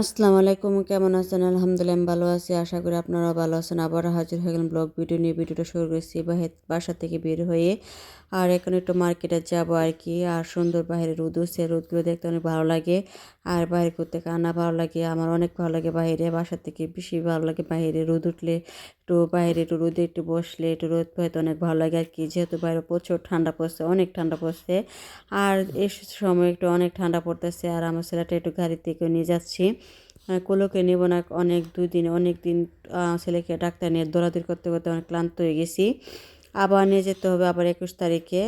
আসসালামু আলাইকুম, কেমন আছেন? আলহামদুলিল্লাহ ভালো আছি, আশা করি আপনারাও ভালো আছেন। আবার হাজির হয়ে গেলাম ব্লগ ভিডিও নিয়ে। ভিডিওটা শুরু করেছি বাসা থেকে বের হয়ে। আর এখন একটু মার্কেটে যাব আর কি। আর সুন্দর বাইরে রোদ উঠছে, রোদগুলো দেখতে অনেক ভালো লাগে। আর বাইরে করতে কান্না ভালো লাগে, আমার অনেক ভালো লাগে বাইরে বাসা থেকে বেশি ভালো লাগে বাইরে, রোদ উঠলে একটু বাইরে একটু রোদে একটু বসলে একটু রোদ পাইতে অনেক ভালো লাগে আর কি, যেহেতু বাইরে প্রচুর ঠান্ডা পড়ছে, অনেক ঠান্ডা পড়ছে। আর এই সময় একটু অনেক ঠান্ডা পড়তেছে আর আমার ছেলেটা একটু গাড়ি থেকে নিয়ে যাচ্ছি। কোলোকে নেব না, অনেক দুই দিন অনেক দিন ছেলেকে ডাক্তার নিয়ে দৌড়াদৌড়ি করতে করতে অনেক ক্লান্ত হয়ে গেছি। আবার নিয়ে যেতে হবে আবার একুশ তারিখে।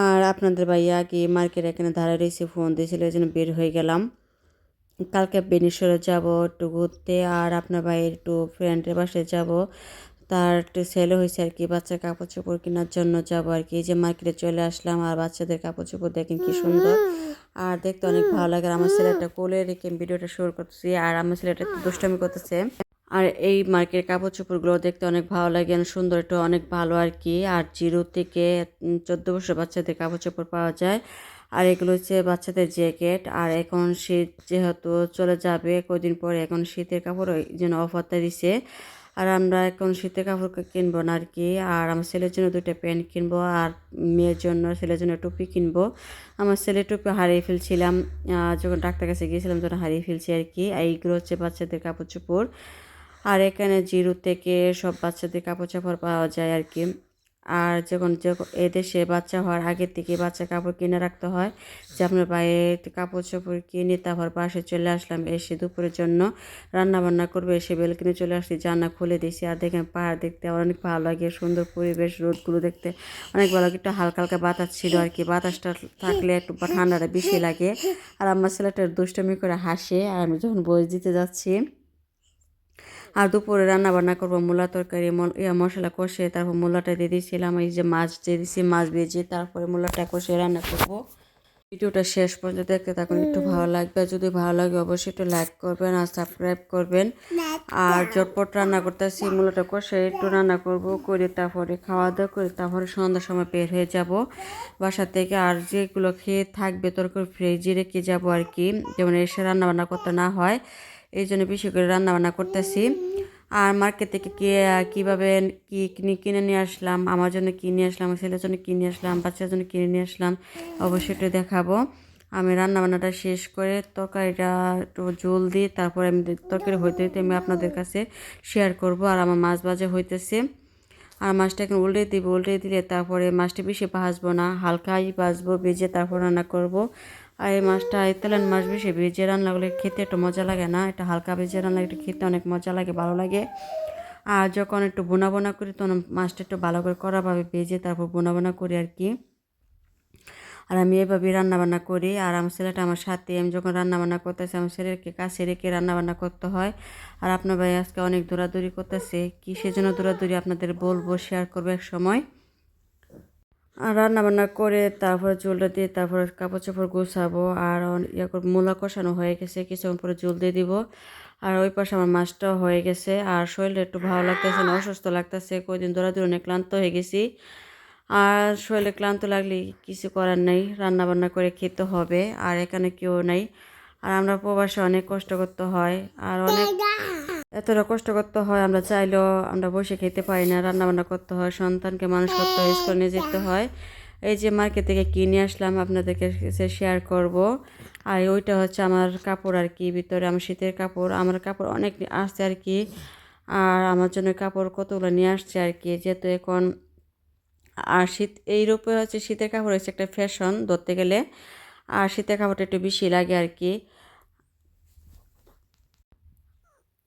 আর আপনাদের ভাইয়া কি মার্কেট এখানে দাঁড়ায় রয়েছে ফোন দিয়েছিল ওই জন্য বের হয়ে গেলাম। কালকে বেনেশ্বরে যাব একটু ঘুরতে আর আপনার ভাইয়ের একটু ফ্রেন্ডের বাসায় যাব। তার একটু ছেলে হয়েছে আর কি, বাচ্চার কাপড় চোপড় কেনার জন্য যাব আর কি। এই যে মার্কেটে চলে আসলাম আর বাচ্চাদের কাপড় চোপড় দেখেন কি সুন্দর। আর দেখতে অনেক ভালো লাগে। আমার ছেলেটা কোলে রেখে ভিডিওটা শুরু করতেছি। আর আমার ছেলেটা দুষ্টামি করতেছে। আর এই মার্কেটের কাপড় চোপড়গুলো দেখতে অনেক ভালো লাগে সুন্দর এটা অনেক ভালো আর কি। আর জিরো থেকে চোদ্দ বছর বাচ্চাদের কাপড় চোপড় পাওয়া যায়। আর এগুলো হচ্ছে বাচ্চাদের জ্যাকেট। আর এখন শীত যেহেতু চলে যাবে কদিন পরে এখন শীতের কাপড় জন্য অফারটা দিছে। আর আমরা এখন শীতের কাপড় কিনবো না আর কি। আর আমার ছেলের জন্য দুইটা প্যান্ট কিনবো আর মেয়ের জন্য, ছেলের জন্য টুপি কিনবো। আমার ছেলে টুপি হারিয়ে ফেলছিলাম যখন ডাক্তার কাছে গিয়েছিলাম তখন হারিয়ে ফেলছি আর কি। এইগুলো হচ্ছে বাচ্চাদের কাপড় চোপড় আর এখানে জিরো থেকে সব বাচ্চাদের কাপড় চাপড় পাওয়া যায় আর কি। আর যখন যখন এদেশে বাচ্চা হওয়ার আগের থেকে বাচ্চা কাপড় কিনে রাখতে হয়, যে আপনার বাইরে কাপড় চাপড় কিনে তারপর পাশে চলে আসলাম, এসে দুপুরের জন্য রান্না বান্না করবে, এসে বেলকিনে চলে আসছি, জানলা খুলে দিয়েছি। আর দেখেন পাহাড় দেখতে আমার অনেক ভালো লাগে, সুন্দর পরিবেশ, রোদগুলো দেখতে অনেক ভালো লাগে। একটু হালকা হালকা বাতাস ছিল আর কি, বাতাসটা থাকলে একটু ঠান্ডাটা বেশি লাগে। আর আমার ছেলেটা দুষ্টমি করে হাসে, আর আমি যখন বই দিতে যাচ্ছি আর দুপুরে রান্না বান্না করব, মূলা তরকারি ইয়া মশলা কষে তারপর মূলাটা দিয়ে দিয়েছিলাম, এই যে মাছ দিয়ে দিয়েছি মাছ ভেজে তারপরে মূলাটা কষে রান্না করব। ভিডিওটা শেষ পর্যন্ত দেখতে থাকুন, একটু ভালো লাগবে, যদি ভালো লাগে অবশ্যই একটু লাইক করবেন আর সাবস্ক্রাইব করবেন। আর চটপট রান্না করতেছি, মূলটা কষে একটু রান্না করব, করে তারপরে খাওয়া দাওয়া করে তারপরে সন্ধ্যার সময় বের হয়ে যাব। বাসা থেকে আর যেগুলো খেয়ে থাকবে তরকারি ফ্রিজে রেখে যাব আর কি, যেমন এসে রান্না বান্না করতে না হয়। এই জন্য বেশি করে রান্নাবান্না করতেছি। আর মার্কেট থেকে কে, কীভাবে কী কিনে কিনে নিয়ে আসলাম, আমার জন্য কী নিয়ে আসলাম ছেলের জন্য কী নিয়ে আসলাম, বাচ্চার জন্য কিনে নিয়ে আসলাম, অবশ্যই একটু দেখাবো। আমি রান্নাবান্নাটা শেষ করে তরকারিটা একটু জল দিই তারপরে আমি তরকারি হইতে হইতে আমি আপনাদের কাছে শেয়ার করব আর আমার মাছ বাজে হইতেছে। আর মাছটা এখন উল্টে দিব, উল্টে দিলে তারপরে মাছটা বেশি ভাজবো না, হালকাই ভাজবো, ভেজে তারপর রান্না করব। আর এই মাছটা এই তেলের মাছ বেশি ভেজে রান্না করলে খেতে একটু মজা লাগে না? এটা হালকা ভেজে রান্না একটু খেতে অনেক মজা লাগে, ভালো লাগে। আর যখন একটু বোনা বোনা করি তখন মাছটা একটু ভালো করে কড়াভাবে ভেজে তারপর বোনা বোনা করি আর কি। আর আমি এভাবে রান্নাবান্না করি। আর আমার ছেলেটা আমার সাথে, আমি যখন রান্নাবান্না করতেছি, আমার ছেলেকে কাছে রেখে রান্নাবান্না করতে হয়। আর আপনার ভাই আজকে অনেক দৌড়াদৌড়ি করতেছে। কি সেজন্য দৌড়াদৌড়ি আপনাদের বলব শেয়ার করব এক সময়। আর রান্না বান্না করে তারপরে চুলটা দিয়ে তারপরে কাপড় চোপড় গুছাবো আর ইয়ে করব, মূলা কষানো হয়ে গেছে, কিছুক্ষণ পরে জল দিয়ে দিব। আর ওই পাশে আমার মাছটাও হয়ে গেছে আর শরীরটা একটু ভালো লাগতেছে না, অসুস্থ লাগতেছে কদিন দৌড়াদৌড়ি অনেক ক্লান্ত হয়ে গেছি। আর শরীরে ক্লান্ত লাগলে কিছু করার নেই রান্না বান্না করে খেতে হবে, আর এখানে কেউ নেই। আর আমরা প্রবাসে অনেক কষ্ট করতে হয়, আর অনেক এতটা কষ্ট করতে হয়, আমরা চাইলেও আমরা বসে খেতে পারি না, রান্নাবান্না করতে হয়, সন্তানকে মানুষ করতে হয়, স্কুলে নিয়ে যেতে হয়। এই যে মার্কেট থেকে কিনে আসলাম আপনাদেরকে সে শেয়ার করব। আর ওইটা হচ্ছে আমার কাপড় আর কি, ভিতরে আমার শীতের কাপড়, আমার কাপড় অনেক আসছে আর কি। আর আমার জন্য কাপড় কতগুলো নিয়ে আসছে আর কি, যেহেতু এখন আর শীত এইরূপে হচ্ছে শীতের কাপড় হচ্ছে একটা ফ্যাশন ধরতে গেলে। আর শীতের কাপড়টা একটু বেশি লাগে আর কি।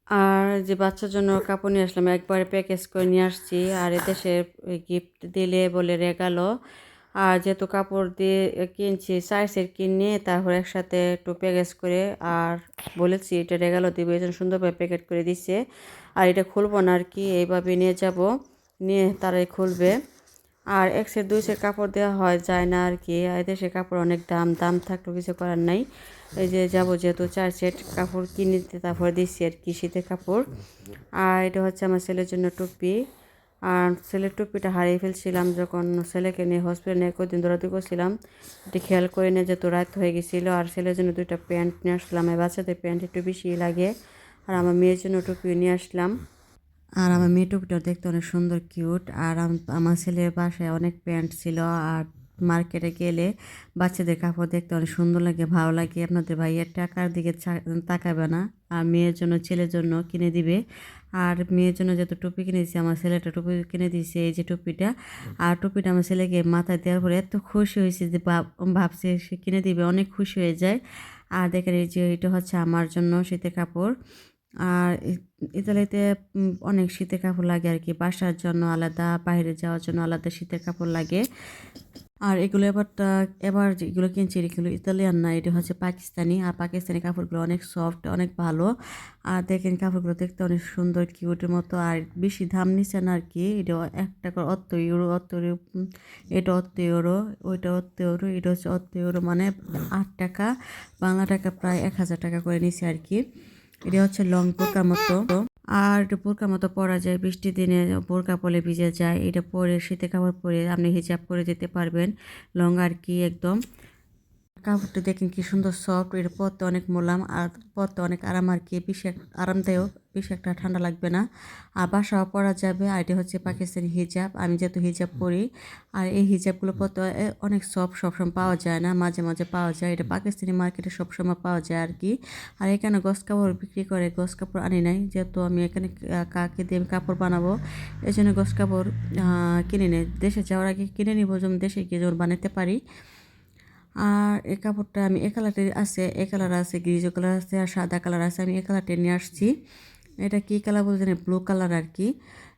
আর যে বাচ্চার জন্য কাপড় নিয়ে আসলাম, একবারে প্যাকেজ করে নিয়ে আসছি। আর এদেশে গিফট দিলে বলে রেগালো। আর যেহেতু কাপড় দিয়ে কিনছি সাইজের কিনে তারপর একসাথে একটু প্যাকেজ করে আর বলেছি, এটা রেগালো দিবে। এই সুন্দরভাবে প্যাকেট করে দিচ্ছে আর এটা খুলবো না আর কি, এইভাবে নিয়ে যাব। নিয়ে তারাই খুলবে। আর এক সেট দুই সেট কাপড় দেওয়া হয়, যায় না আর কি। আর সে কাপড় অনেক দাম দাম থাকলেও কিছু করার নাই। এই যে যাব যেহেতু চার সেট কাপড় কিনে দিতে, তারপরে দিচ্ছি আর কি শীতের কাপড়। আর এটা হচ্ছে আমার ছেলের জন্য টুপি। আর ছেলের টুপিটা হারিয়ে ফেলছিলাম যখন ছেলেকে নিয়ে হসপিটালে নিয়ে কদিন দৌড়াদৌড়ি করছিলাম। এটি খেয়াল করে নিয়ে যেহেতু রাত হয়ে গেছিল। আর ছেলের জন্য দুইটা প্যান্ট নিয়ে আসলাম। এই বাচ্চাদের প্যান্ট একটু বেশি লাগে। আর আমার মেয়ের জন্য টুপি নিয়ে আসলাম। আর আমার মেয়ে টুপিটা দেখতে অনেক সুন্দর, কিউট। আর আম- আমার ছেলের বাসায় অনেক প্যান্ট ছিল। আর মার্কেটে গেলে বাচ্চাদের কাপড় দেখতে অনেক সুন্দর লাগে, ভালো লাগে। আপনাদের ভাইয়ের টাকার দিকে তাকাবে না। আর মেয়ের জন্য, ছেলের জন্য কিনে দিবে। আর মেয়ের জন্য যত টুপি কিনেছি আমার ছেলেটা টুপি কিনে দিয়েছে, এই যে টুপিটা। আর টুপিটা আমার ছেলেকে মাথায় দেওয়ার পরে এত খুশি হয়েছে যে ভাব- ভাবছে সে কিনে দিবে, অনেক খুশি হয়ে যায়। আর দেখেন এই যে এটা হচ্ছে আমার জন্য শীতের কাপড়। আর ইতালিতে অনেক শীতের কাপড় লাগে আর কি। বাসার জন্য আলাদা, বাইরে যাওয়ার জন্য আলাদা শীতের কাপড় লাগে। আর এগুলো এবারটা এবার যেগুলো কিনছি, এগুলো ইতালিয়ান না, এটা হচ্ছে পাকিস্তানি। আর পাকিস্তানি কাপড়গুলো অনেক সফট অনেক ভালো। আর দেখেন কাপড়গুলো দেখতে অনেক সুন্দর কিউটের মতো। আর বেশি দাম নিচ্ছে না আর কি। এটা একটা করে অত ইউরো অত এটা অত ইউরো ওইটা অত ইউরো এটা হচ্ছে অত ইউরো মানে আট টাকা। বাংলা টাকা প্রায় এক হাজার টাকা করে নিছে আর কি। এটা হচ্ছে লং পোকার মতো। আর এটা বোরকার মতো পরা যায়, বৃষ্টির দিনে বোরকা পরে ভিজে যায়। এটা পরে শীতে কাপড় পরে আপনি হিজাব করে যেতে পারবেন। লং আর কি একদম। কাপড়টা দেখেন কি সুন্দর সফট এর পরতে অনেক মোলাম, আর পরতে অনেক আরাম আর কি, বেশি আরামদায়ক, বেশি একটা ঠান্ডা লাগবে না। আর বাসাও পরা যাবে, আর এটা হচ্ছে পাকিস্তানি হিজাব, আমি যেহেতু হিজাব পরি, আর এই হিজাবগুলো পরতে অনেক সফট সবসময় পাওয়া যায় না, মাঝে মাঝে পাওয়া যায়, এটা পাকিস্তানি মার্কেটে সবসময় পাওয়া যায় আর কি। আর এখানে গস কাপড় বিক্রি করে গস কাপড় আনি নাই, যেহেতু আমি এখানে কাকে দিয়ে আমি কাপড় বানাবো এই জন্য গস কাপড় কিনে নেই। দেশে যাওয়ার আগে কিনে নিব, যেমন দেশে গিয়ে যেমন বানাতে পারি। আর এই কাপড়টা আমি এ কালারটির আছে, এ কালার আছে, গ্রিজো কালার আছে আর সাদা কালার আছে। আমি এ কালারটা নিয়ে আসছি। এটা কী কালার বলতে জানি, ব্লু কালার আর কি।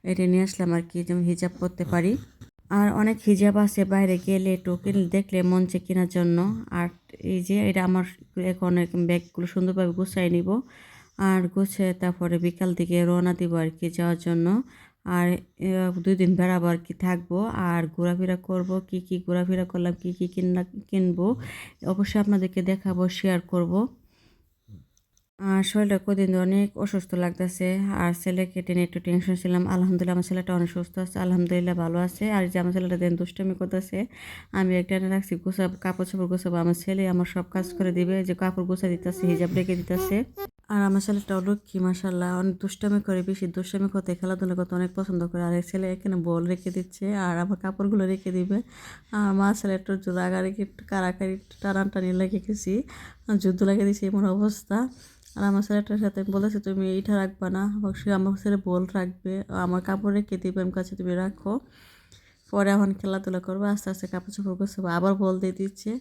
এটা নিয়ে আসলাম আর কি যেমন হিজাব করতে পারি। আর অনেক হিজাব আছে বাইরে গেলে টোকেন দেখলে মঞ্চে কেনার জন্য। আর এই যে এটা আমার এখন ব্যাগগুলো সুন্দরভাবে গুছাই নিব। আর গুছিয়ে তারপরে বিকাল দিকে রওনা দিব আর কি যাওয়ার জন্য। আর দুই দিন বেড়াবো আর কি থাকব। আর ঘোরাফেরা করব, কি কি ঘোরাফেরা করলাম, কি কি কিনলা, কিনবো, অবশ্যই আপনাদেরকে দেখাবো শেয়ার করব। আর শরীরটা কদিন অনেক অসুস্থ লাগতেছে। আর ছেলেকে টেনে একটু টেনশন ছিলাম। আলহামদুলিল্লাহ আমার ছেলেটা অনেক সুস্থ আছে, আলহামদুলিল্লাহ ভালো আছে। আর যে আমার ছেলেটা দেন দুষ্টামি করতেছে, আমি একটা রাখছি, গোছাব, কাপড় চোপড় গোছাবো। আমার ছেলে আমার সব কাজ করে দিবে, যে কাপড় গোছা দিতেছে, হিজাব রেখে দিতেছে। আর আমার ছেলেটাও লক্ষ্মী মাসাল্লাহ অনেক দুষ্টামি করে, বেশি দুষ্টামি করতে খেলাধুলা করতে অনেক পছন্দ করে। আর ছেলে এখানে বল রেখে দিচ্ছে আর আমার কাপড়গুলো রেখে দিবে। আর মা ছেলে একটু কারাকারি টানাটানি লেগে গেছি। যুদ্ধ লাগিয়ে দিয়েছি এমন অবস্থা। আর আমার ছেলেটার সাথে আমি বলেছি, তুমি এইটা রাখবা না অবশ্যই আমার ছেলে বল রাখবে, আমার কাপড় রেখে দিবে, আমার কাছে তুমি রাখো। পরে এখন খেলাধুলা করব, আস্তে আস্তে কাপড় চোপড় গোছাবো, আবার বল দিয়ে দিচ্ছে।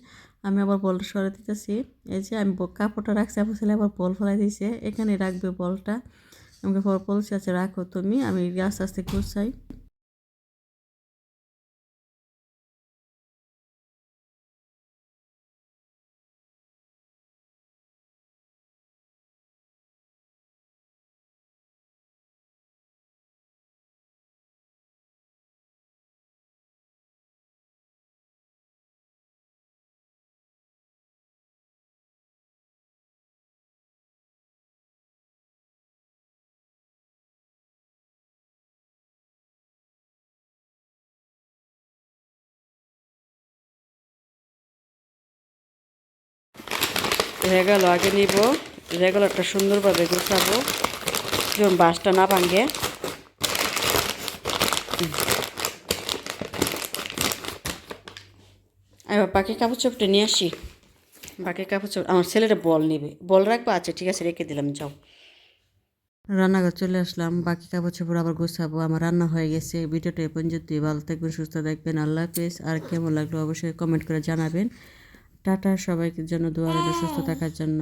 আমি আবার বল সরে দিতেছি। এই যে আমি কাপড়টা রাখছি আপু ছেলে আবার বল ফেলাই দিয়েছে। এখানে রাখবে বলটা। আমাকে পর বলছে আচ্ছা রাখো তুমি। আমি আস্তে আস্তে গুছাই। রেগুলো, আগে নিব। রেগুলারটা সুন্দরভাবে গুছাবো। যেমন বাসটা না ভাঙে। এবার বাকি কাপড় চোপটা নিয়ে আসি। বাকি কাপড় চোপড়, আমার ছেলেটা বল নেবে। বল রাখব? আচ্ছা ঠিক আছে, রেখে দিলাম, যাও। রান্নাঘর চলে আসলাম। বাকি কাপড় চোপড় আবার গোছাবো। আমার রান্না হয়ে গেছে। ভিডিওটা এ পর্যন্ত ভালো থাকবেন, সুস্থ থাকবেন। আল্লাহ হাফিজ। আর কেমন লাগল অবশ্যই কমেন্ট করে জানাবেন। টাটা সবাইকে জন্য দোয়ারে সুস্থ থাকার জন্য।